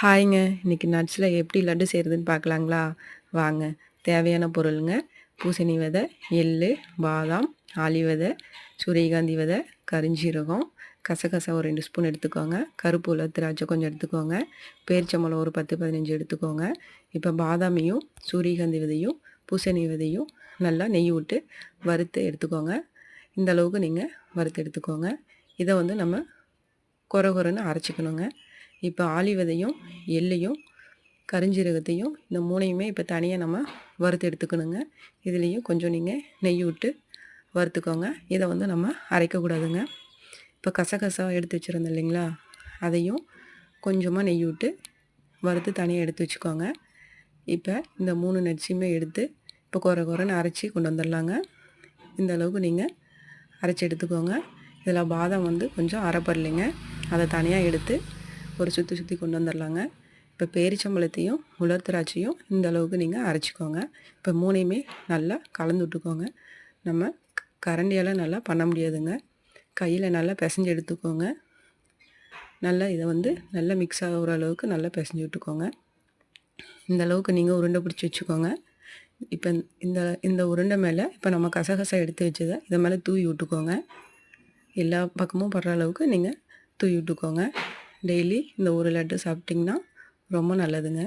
ஹாய்ங்க. இன்றைக்கி நட்ஸில் எப்படி லட்டு செய்கிறதுன்னு பார்க்கலாங்களா வாங்க. தேவையான பொருளுங்க. பூசணி விதை எள் பாதாம் ஆலி விதை சூரியகாந்தி விதை கரிஞ்சீரகம் கசகசா ஒரு ரெண்டு ஸ்பூன் எடுத்துக்கோங்க. கருப்பு உள்ள திராட்சை கொஞ்சம் எடுத்துக்கோங்க. பேரிச்சம்பழம் ஒரு பத்து பதினஞ்சு எடுத்துக்கோங்க. இப்போ பாதாமியும் சூரியகாந்தி விதையும் பூசணி விதையும் நல்லா நெய் விட்டு வறுத்து எடுத்துக்கோங்க. இந்த அளவுக்கு நீங்கள் வறுத்து எடுத்துக்கோங்க. இதை வந்து நம்ம குறை குறைன்னு அரைச்சிக்கணுங்க. இப்போ ஆலிவதையும் எள்ளையும் கரிஞ்சீரகத்தையும் இந்த மூணையுமே இப்போ தனியாக நம்ம வறுத்து எடுத்துக்கணுங்க. இதுலேயும் கொஞ்சம் நீங்கள் நெய் விட்டு வறுத்துக்கோங்க. இதை வந்து நம்ம அரைக்கக்கூடாதுங்க. இப்போ கசகசா எடுத்து வச்சுருந்தோம் இல்லைங்களா? அதையும் கொஞ்சமாக நெய் விட்டு வறுத்து தனியாக எடுத்து வச்சுக்கோங்க. இப்போ இந்த மூணு நட்ஸையுமே எடுத்து இப்போ குறை குறைன்னு அரைச்சி கொண்டு வந்துடலாங்க. இந்த அளவுக்கு நீங்கள் அரைச்சி எடுத்துக்கோங்க. இதில் பாதாம் வந்து கொஞ்சம் அரைப்படலைங்க. அதை தனியாக எடுத்து ஒரு சுற்றி சுற்றி கொண்டு வந்துடலாங்க இப்போ பேரிச்சம்பழத்தையும் உலர் திராட்சையும் இந்த அளவுக்கு நீங்கள் அரைச்சிக்கோங்க. இப்போ மூணையுமே நல்லா கலந்து விட்டுக்கோங்க. நம்ம கரண்டியால் நல்லா பண்ண முடியாதுங்க. கையில் நல்லா பிசைஞ்சு எடுத்துக்கோங்க. நல்லா இதை வந்து நல்லா மிக்ஸ் ஆகிற அளவுக்கு நல்லா பிசைஞ்சு விட்டுக்கோங்க. இந்த அளவுக்கு நீங்கள் உருண்டை பிடிச்சி வச்சுக்கோங்க. இப்போ இந்த இந்த உருண்டை மேலே இப்போ நம்ம கசகசா எடுத்து வச்சதை இதை மேலே தூவி விட்டுக்கோங்க. எல்லா பக்கமும் படுற அளவுக்கு நீங்கள் தூவி விட்டுக்கோங்க. டெய்லி இந்த ஒரு லட்டு சாப்பிட்டிங்கன்னா ரொம்ப நல்லதுங்க.